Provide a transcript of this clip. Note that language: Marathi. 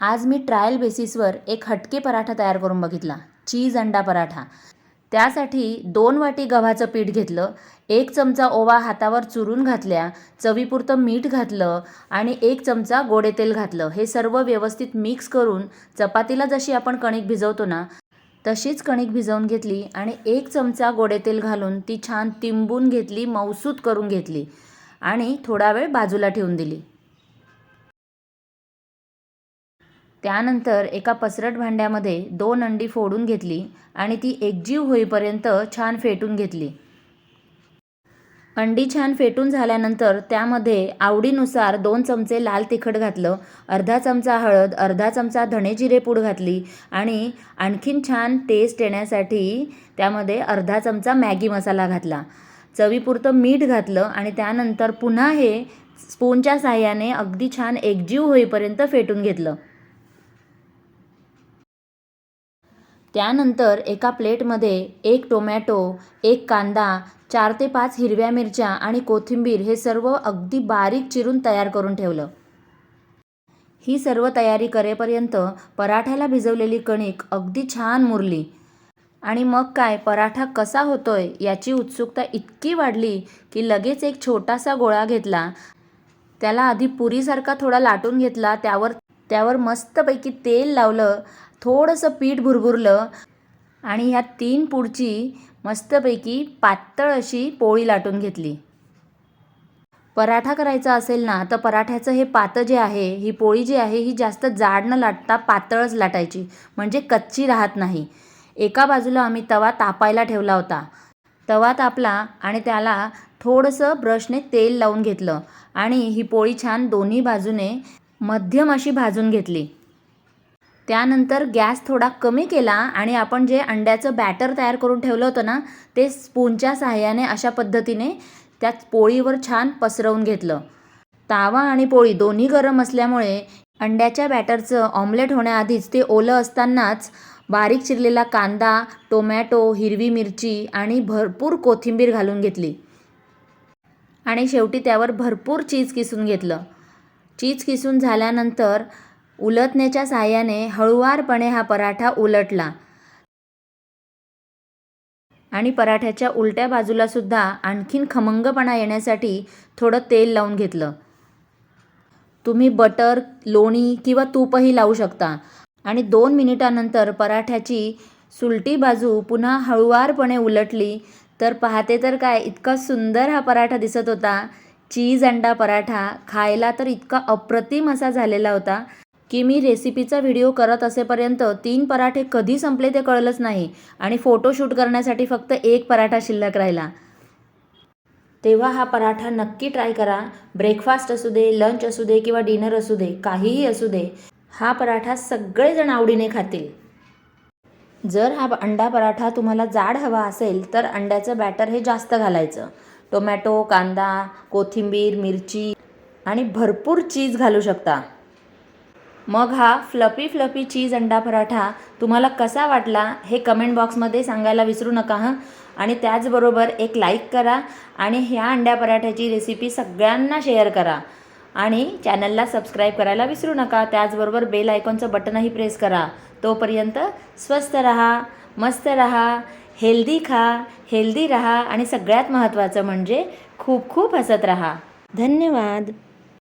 आज मी ट्रायल बेसिसवर एक हटके पराठा तयार करून बघितला चीज अंडा पराठा. त्यासाठी दोन वाटी गव्हाचं पीठ घेतलं एक चमचा ओवा हातावर चुरून घातल्या चवीपुरतं मीठ घातलं आणि एक चमचा गोडे तेल घातलं. हे सर्व व्यवस्थित मिक्स करून चपातीला जशी आपण कणिक भिजवतो ना तशीच कणिक भिजवून घेतली आणि एक चमचा गोडे तेल घालून ती छान तिंबून घेतली मौसूत करून घेतली आणि थोडा वेळ बाजूला ठेवून दिली. त्यानंतर एका पसरट भांड्यामध्ये दोन अंडी फोडून घेतली आणि ती एकजीव होईपर्यंत छान फेटून घेतली. अंडी छान फेटून झाल्यानंतर त्यामध्ये आवडीनुसार दोन चमचे लाल तिखट घातलं अर्धा चमचा हळद अर्धा चमचा धणे जिरे पूड घातली आणि आणखीन छान टेस्ट येण्यासाठी त्यामध्ये अर्धा चमचा मॅगी मसाला घातला. चवीपुरतं मीठ घातलं आणि त्यानंतर पुन्हा हे स्पूनच्या साह्याने अगदी छान एकजीव होईपर्यंत फेटून घेतलं. त्यानंतर एका प्लेटमध्ये एक टोमॅटो एक कांदा चार ते पाच हिरव्या मिरच्या आणि कोथिंबीर हे सर्व अगदी बारीक चिरून तयार करून ठेवलं. ही सर्व तयारी करेपर्यंत पराठ्याला भिजवलेली कणिक अगदी छान मुरली. आणि मग काय पराठा कसा होतोय याची उत्सुकता इतकी वाढली की लगेच एक छोटासा गोळा घेतला. त्याला आधी पुरीसारखा थोडा लाटून घेतला त्यावर त्यावर मस्तपैकी तेल लावलं थोडंसं पीठ भुरभुरलं आणि ह्या तीन पुडची मस्तपैकी पातळ अशी पोळी लाटून घेतली. पराठा करायचा असेल ना तर पराठ्याचं हे पातं जे आहे ही पोळी जी आहे ही जास्त जाड न लाटता पातळच लाटायची म्हणजे कच्ची राहत नाही. एका बाजूला आम्ही तवा तापायला ठेवला होता. तवा तापला आणि त्याला थोडंसं ब्रशने तेल लावून घेतलं आणि ही पोळी छान दोन्ही बाजूने मध्यम अशी भाजून घेतली. त्यानंतर गॅस थोडा कमी केला आणि आपण जे अंड्याचं बॅटर तयार करून ठेवलं होतं ना ते स्पूनच्या सहाय्याने अशा पद्धतीने त्या पोळीवर छान पसरवून घेतलं. तावा आणि पोळी दोन्ही गरम असल्यामुळे अंड्याच्या बॅटरचं ऑमलेट होण्याआधीच ते ओलं असतानाच बारीक चिरलेला कांदा टोमॅटो हिरवी मिरची आणि भरपूर कोथिंबीर घालून घेतली. आणि शेवटी त्यावर भरपूर चीज किसून घेतलं. चीज किसून झाल्यानंतर उलटण्याच्या साहाय्याने हळुवारपणे हा पराठा उलटला. आणि पराठ्याच्या उलट्या बाजूला सुद्धा आणखीन खमंगपणा येण्यासाठी थोडं तेल लावून घेतलं. तुम्ही बटर लोणी किंवा तूपही लावू शकता. आणि दोन मिनिटानंतर पराठ्याची सुलटी बाजू पुन्हा हळुवारपणे उलटली. तर पाहते तर काय इतका सुंदर हा पराठा दिसत होता. चीज अंडा पराठा खायला तर इतका अप्रतिम असा झालेला होता की मी रेसिपीचा व्हिडिओ करत असेपर्यंत तीन पराठे कधी संपले ते कळलंच नाही आणि फोटोशूट करण्यासाठी फक्त एक पराठा शिल्लक राहिला. तेव्हा हा पराठा नक्की ट्राय करा. ब्रेकफास्ट असू दे लंच असू दे किंवा डिनर असू दे काहीही असू दे हा पराठा सगळेजण आवडीने खातील. जर हा अंडा पराठा तुम्हाला जाड हवा असेल तर अंड्याचं बॅटर हे जास्त घालायचं. टोमॅटो कांदा कोथिंबीर मिरची आणि भरपूर चीज घालू शकता. मग हा फ्लपी फ्लपी चीज अंडा पराठा तुम्हाला कसा वाटला हे कमेंट बॉक्समध्ये सांगायला विसरू नका हं? आणि त्याचबरोबर एक लाईक करा आणि ह्या अंड्या पराठ्याची रेसिपी सगळ्यांना शेअर करा. आणि चॅनलला सबस्क्राईब करायला विसरू नका त्याचबरोबर बेल आयकॉनचं बटनही प्रेस करा. तोपर्यंत स्वस्त रहा मस्त रहा हेल्दी खा हेल्दी रहा आणि सगळ्यात महत्त्वाचं म्हणजे खूप खूप हसत रहा. धन्यवाद.